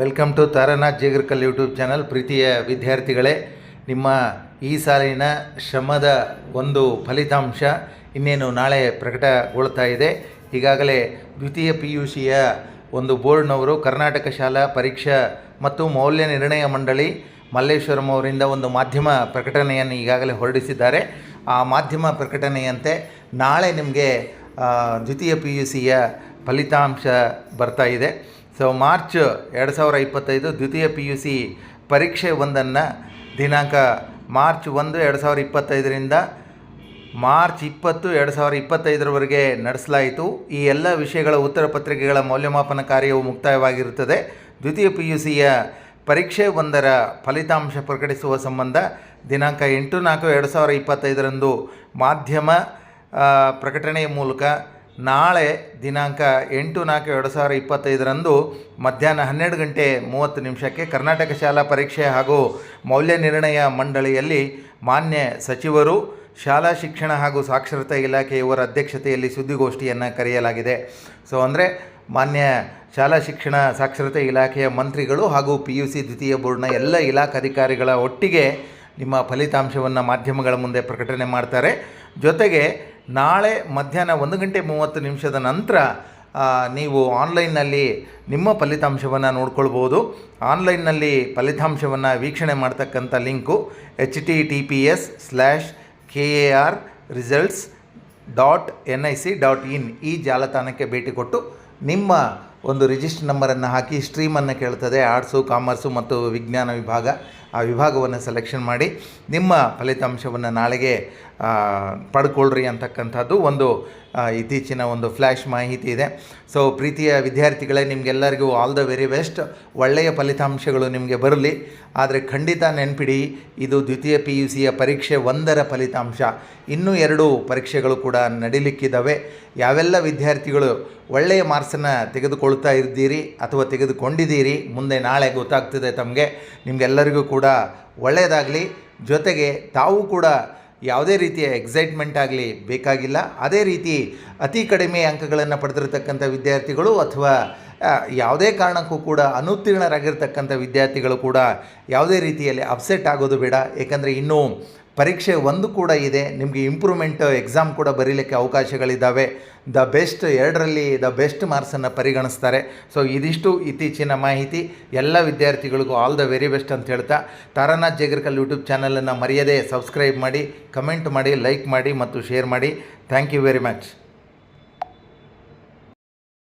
Welcome to Taranath Jegarkal YouTube channel. ಪ್ರೀತಿಯ ವಿದ್ಯಾರ್ಥಿಗಳೇ, ನಿಮ್ಮ ಈ ಸಾಲಿನ ಶ್ರಮದ ಒಂದು ಫಲಿತಾಂಶ ಇನ್ನೇನು ನಾಳೆ ಪ್ರಕಟಗೊಳ್ತಾ ಇದೆ. ಈಗಾಗಲೇ ದ್ವಿತೀಯ ಪಿ ಯು ಸಿಯ ಒಂದು ಬೋರ್ಡ್ನವರು ಕರ್ನಾಟಕ ಶಾಲಾ ಪರೀಕ್ಷಾ ಮತ್ತು ಮೌಲ್ಯ ನಿರ್ಣಯ ಮಂಡಳಿ ಮಲ್ಲೇಶ್ವರಂ ಅವರಿಂದ ಒಂದು ಮಾಧ್ಯಮ ಪ್ರಕಟಣೆಯನ್ನು ಈಗಾಗಲೇ ಹೊರಡಿಸಿದ್ದಾರೆ. ಆ ಮಾಧ್ಯಮ ಪ್ರಕಟಣೆಯಂತೆ ನಾಳೆ ನಿಮಗೆ ದ್ವಿತೀಯ ಪಿ ಯು ಸಿಯ ಫಲಿತಾಂಶ ಬರ್ತಾ ಇದೆ. ಸೊ ಮಾರ್ಚ್ ಎರಡು ಸಾವಿರ ಇಪ್ಪತ್ತೈದು ದ್ವಿತೀಯ ಪಿ ಯು ಸಿ ಪರೀಕ್ಷೆ ಒಂದನ್ನು ದಿನಾಂಕ ಮಾರ್ಚ್ ಒಂದು ಎರಡು ಸಾವಿರ ಇಪ್ಪತ್ತೈದರಿಂದ ಮಾರ್ಚ್ ಇಪ್ಪತ್ತು ಎರಡು ಸಾವಿರ ಇಪ್ಪತ್ತೈದರವರೆಗೆ ನಡೆಸಲಾಯಿತು. ಈ ಎಲ್ಲ ವಿಷಯಗಳ ಉತ್ತರ ಪತ್ರಿಕೆಗಳ ಮೌಲ್ಯಮಾಪನ ಕಾರ್ಯವು ಮುಕ್ತಾಯವಾಗಿರುತ್ತದೆ. ದ್ವಿತೀಯ ಪಿ ಯು ಸಿಯ ಪರೀಕ್ಷೆ ಒಂದರ ಫಲಿತಾಂಶ ಪ್ರಕಟಿಸುವ ಸಂಬಂಧ ದಿನಾಂಕ ಎಂಟು ನಾಲ್ಕು ಎರಡು ಸಾವಿರ ಇಪ್ಪತ್ತೈದರಂದು ಮಾಧ್ಯಮ ಪ್ರಕಟಣೆಯ ಮೂಲಕ ನಾಳೆ ದಿನಾಂಕ ಎಂಟು ನಾಲ್ಕು ಎರಡು ಸಾವಿರ ಇಪ್ಪತ್ತೈದರಂದು ಮಧ್ಯಾಹ್ನ ಹನ್ನೆರಡು ಗಂಟೆ ಮೂವತ್ತು ನಿಮಿಷಕ್ಕೆ ಕರ್ನಾಟಕ ಶಾಲಾ ಪರೀಕ್ಷೆ ಹಾಗೂ ಮೌಲ್ಯ ನಿರ್ಣಯ ಮಂಡಳಿಯಲ್ಲಿ ಮಾನ್ಯ ಸಚಿವರು, ಶಾಲಾ ಶಿಕ್ಷಣ ಹಾಗೂ ಸಾಕ್ಷರತಾ ಇಲಾಖೆಯವರ ಅಧ್ಯಕ್ಷತೆಯಲ್ಲಿ ಸುದ್ದಿಗೋಷ್ಠಿಯನ್ನು ಕರೆಯಲಾಗಿದೆ. ಸೊ ಅಂದರೆ ಮಾನ್ಯ ಶಾಲಾ ಶಿಕ್ಷಣ, ಸಾಕ್ಷರತೆ ಇಲಾಖೆಯ ಮಂತ್ರಿಗಳು ಹಾಗೂ ಪಿ ಯು ಸಿ ದ್ವಿತೀಯ ಬೋರ್ಡ್ನ ಎಲ್ಲ ಇಲಾಖಾಧಿಕಾರಿಗಳ ಒಟ್ಟಿಗೆ ನಿಮ್ಮ ಫಲಿತಾಂಶವನ್ನು ಮಾಧ್ಯಮಗಳ ಮುಂದೆ ಪ್ರಕಟಣೆ ಮಾಡ್ತಾರೆ. ಜೊತೆಗೆ ನಾಳೆ ಮಧ್ಯಾಹ್ನ ಒಂದು ಗಂಟೆ ಮೂವತ್ತು ನಿಮಿಷದ ನಂತರ ನೀವು ಆನ್ಲೈನ್ನಲ್ಲಿ ನಿಮ್ಮ ಫಲಿತಾಂಶವನ್ನು ನೋಡ್ಕೊಳ್ಬೋದು. ಆನ್ಲೈನ್ನಲ್ಲಿ ಫಲಿತಾಂಶವನ್ನು ವೀಕ್ಷಣೆ ಮಾಡ್ತಕ್ಕಂಥ link H T T P S slash K A R results dot N I C dot in ಈ ಜಾಲತಾಣಕ್ಕೆ ಭೇಟಿ ಕೊಟ್ಟು ನಿಮ್ಮ ಒಂದು ರಿಜಿಸ್ಟರ್ ನಂಬರನ್ನು ಹಾಕಿ ಸ್ಟ್ರೀಮನ್ನು ಕೇಳ್ತದೆ ಆರ್ಟ್ಸು ಕಾಮರ್ಸು ಮತ್ತು ವಿಜ್ಞಾನ ವಿಭಾಗ. ಆ ವಿಭಾಗವನ್ನು ಸೆಲೆಕ್ಷನ್ ಮಾಡಿ, ನಿಮ್ಮ ಫಲಿತಾಂಶವನ್ನು ನಾಳೆಗೆ ಪಡ್ಕೊಳ್ಳ್ರಿ ಪಡ್ಕೊಳ್ರಿ ಅಂತಕ್ಕಂಥದ್ದು ಒಂದು ಇತ್ತೀಚಿನ ಒಂದು ಫ್ಲ್ಯಾಶ್ ಮಾಹಿತಿ ಇದೆ. ಸೊ ಪ್ರೀತಿಯ ವಿದ್ಯಾರ್ಥಿಗಳೇ, ನಿಮಗೆಲ್ಲರಿಗೂ ಆಲ್ ದ ವೆರಿ ಬೆಸ್ಟ್ ಒಳ್ಳೆಯ ಫಲಿತಾಂಶಗಳು ನಿಮಗೆ ಬರಲಿ. ಆದರೆ ಖಂಡಿತ ನೆನ್ಪಿಡಿ, ಇದು ದ್ವಿತೀಯ ಪಿ ಯು ಸಿಯ ಪರೀಕ್ಷೆ ಒಂದರ ಫಲಿತಾಂಶ. ಇನ್ನೂ ಎರಡು ಪರೀಕ್ಷೆಗಳು ಕೂಡ ನಡೀಲಿಕ್ಕಿದ್ದಾವೆ ಯಾವೆಲ್ಲ ವಿದ್ಯಾರ್ಥಿಗಳು ಒಳ್ಳೆಯ ಮಾರ್ಕ್ಸನ್ನು ತೆಗೆದುಕೊಳ್ತಾ ಇದ್ದೀರಿ ಅಥವಾ ತೆಗೆದುಕೊಂಡಿದ್ದೀರಿ, ಮುಂದೆ ನಾಳೆ ಗೊತ್ತಾಗ್ತದೆ ತಮಗೆ. ನಿಮಗೆಲ್ಲರಿಗೂ ಕೂಡ ಒಳ್ಳೆಯದಾಗಲಿ, ಜೊತೆಗೆ ತಾವು ಕೂಡ ಯಾವುದೇ ರೀತಿಯ ಎಕ್ಸೈಟ್ಮೆಂಟ್ ಆಗಲಿ ಬೇಕಾಗಿಲ್ಲ. ಅದೇ ರೀತಿ ಅತಿ ಕಡಿಮೆ ಅಂಕಗಳನ್ನು ಪಡೆದಿರತಕ್ಕಂಥ ವಿದ್ಯಾರ್ಥಿಗಳು ಅಥವಾ ಯಾವುದೇ ಕಾರಣಕ್ಕೂ ಕೂಡ ಅನುತ್ತೀರ್ಣರಾಗಿರ್ತಕ್ಕಂಥ ವಿದ್ಯಾರ್ಥಿಗಳು ಕೂಡ ಯಾವುದೇ ರೀತಿಯಲ್ಲಿ ಅಪ್ಸೆಟ್ ಆಗೋದು ಬೇಡ. ಏಕೆಂದರೆ ಇನ್ನೂ ಪರೀಕ್ಷೆ ಒಂದು ಕೂಡ ಇದೆ, ನಿಮಗೆ ಇಂಪ್ರೂವ್ಮೆಂಟ್ ಎಕ್ಸಾಮ್ ಕೂಡ ಬರೀಲಿಕ್ಕೆ ಅವಕಾಶಗಳಿದ್ದಾವೆ ದ ಬೆಸ್ಟ್ ಎರಡರಲ್ಲಿ ದ ಬೆಸ್ಟ್ ಮಾರ್ಕ್ಸನ್ನು ಪರಿಗಣಿಸ್ತಾರೆ. ಸೊ ಇದಿಷ್ಟು ಇತ್ತೀಚಿನ ಮಾಹಿತಿ. ಎಲ್ಲ ವಿದ್ಯಾರ್ಥಿಗಳಿಗೂ ಆಲ್ ದ ವೆರಿ ಬೆಸ್ಟ್ ಅಂತ ಹೇಳ್ತಾ, ತಾರಾನಾಥ್ ಜೇಗರ್ಕಲ್ ಯೂಟ್ಯೂಬ್ ಚಾನಲನ್ನು ಮರೆಯದೇ ಸಬ್ಸ್ಕ್ರೈಬ್ ಮಾಡಿ ಕಮೆಂಟ್ ಮಾಡಿ ಲೈಕ್ ಮಾಡಿ ಮತ್ತು ಶೇರ್ ಮಾಡಿ. Thank you very much